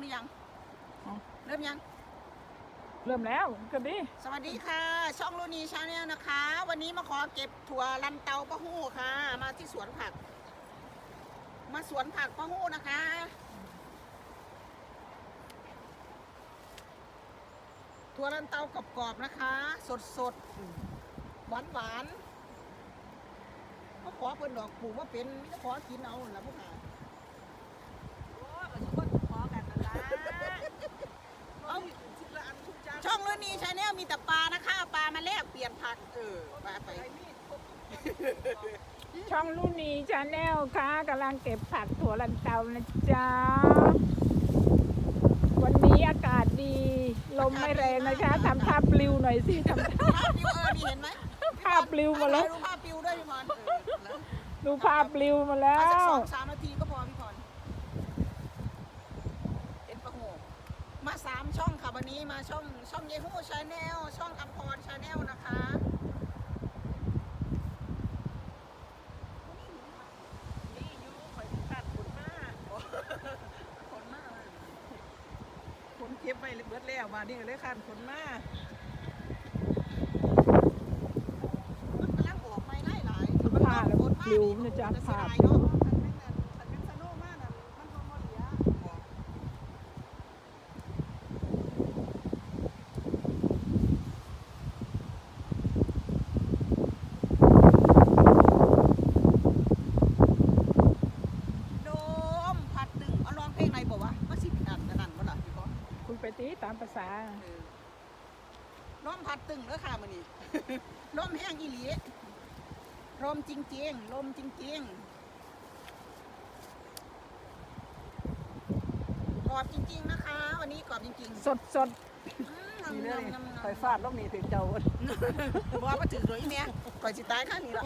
หรือยัง อ๋อ เริ่มยัง เริ่มแล้วก็ดีสวัสดีค่ะ ช่องลูนีชาแนลนะคะ วันนี้มาขอเก็บถั่วลันเตาปะฮู้ค่ะ มาที่สวนผัก มาสวนผักปะฮู้นะคะ ถั่วลันเตากรอบๆนะคะ สดๆหวานหวานๆเขาขอเพิ่นดอกปลูกว่าเป็นจะขอกินเอาละพวกหา โอ้ยก็สิคนขอกันนั่นล่ะ เอา ทุกละอันทุกจาน ช่องลูนีชาแนลมีแต่ปลานะคะเอาปลามาแลกเปลี่ย นผักเออปลาไปไอ้มีดครบทุกช่องลูนีชาแนลค่ะกำลังเก็บผักถั่วลันเตานะจ๊ะ วันนี้อากาศดี ลมไม่แรงนะคะทำท่าปลิวหน่อยสิทำท่าภาพปิวเออนี่เห็นไหมภาพปลิวมาแล้วดูภาพปิวด้วยพี่พรเออแล้วดูภาพปลิวมาแล้เอาสักวสองสามนาทีก็พอพี่พรเอ็นประโงกมาสามช่องค่ะวันนี้มาช่องช่องเยฮูชาแนลช่องอัมพรชาแนลนะคะ นี่อยู่ข่อยสิขาดคนมา คนมาก คนเก็บไว้เบิดแล้วมานี่ก็เลยขาดคนมามันกำลังออกไม่ไล่หลายผ้าแล้วปลิวนะจ๊ะจะเสียผ้า ดายเนาะ คันแม่นนั่นคันแม่นสโนมานั่นมันบ่บ่เหลือ โดมพัดตึงเอาลองเพลงไหนบอกว่าว่าสิบอันกันนั่นวะล่ะพี่พร คุณไป ตีตามภาษาลมพัดตึงแล้วค่ะมันนี่ลมแห้งอีหลีลมจริงๆลมจริงๆกรอบจริง ๆ นะคะ วันนี้กรอบจริงๆสดสดอืมนี่เลยงำๆๆข่อยฟาดลงนี่ถึงเจ้าบอกว่าถือเลยแม่ก่อยสิตายข้างนี้ละ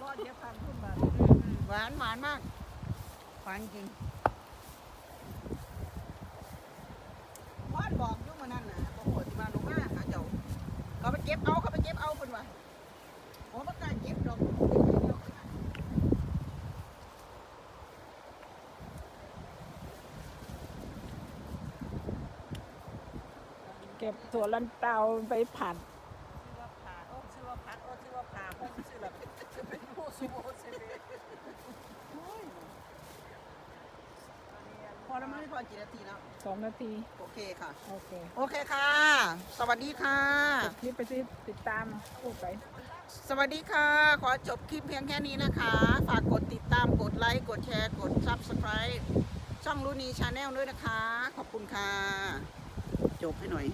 รอดเย็บพันขึ้นมาหวานหวานมาก หวานจริงพอดบอกอยุ่งมานั่นนะบอกโหที่มาลงมาหาเจ้าเขาไปเก็บเอาเขาไปเก็บเอาคนวะโอ้ประกล้าเก็บดอกเก็บถั่วลันเตาไปผัด ชื่อว่าผ่าโอ้ชื่อว่าพัดโอ้ชื่อว่าผ่าโอ้ชื่อแบบจะเป็นโอ้ซูโอ้เซเบ พอแล้วมั้งพี่พอกี่นาทีแล้ว สองนาที โอเคค่ะ โอเคโอเคค่ะ สวัสดีค่ะกดคลิปไปสิติดตามพูดไป สวัสดีค่ะ ขอจบคลิปเพียงแค่นี้นะคะ ฝากกดติดตาม กดไลค์ กดแชร์ กด Subscribe ช่องรูนีชาแนลด้วยนะคะ ขอบคุณค่ะ จบให้หน่อย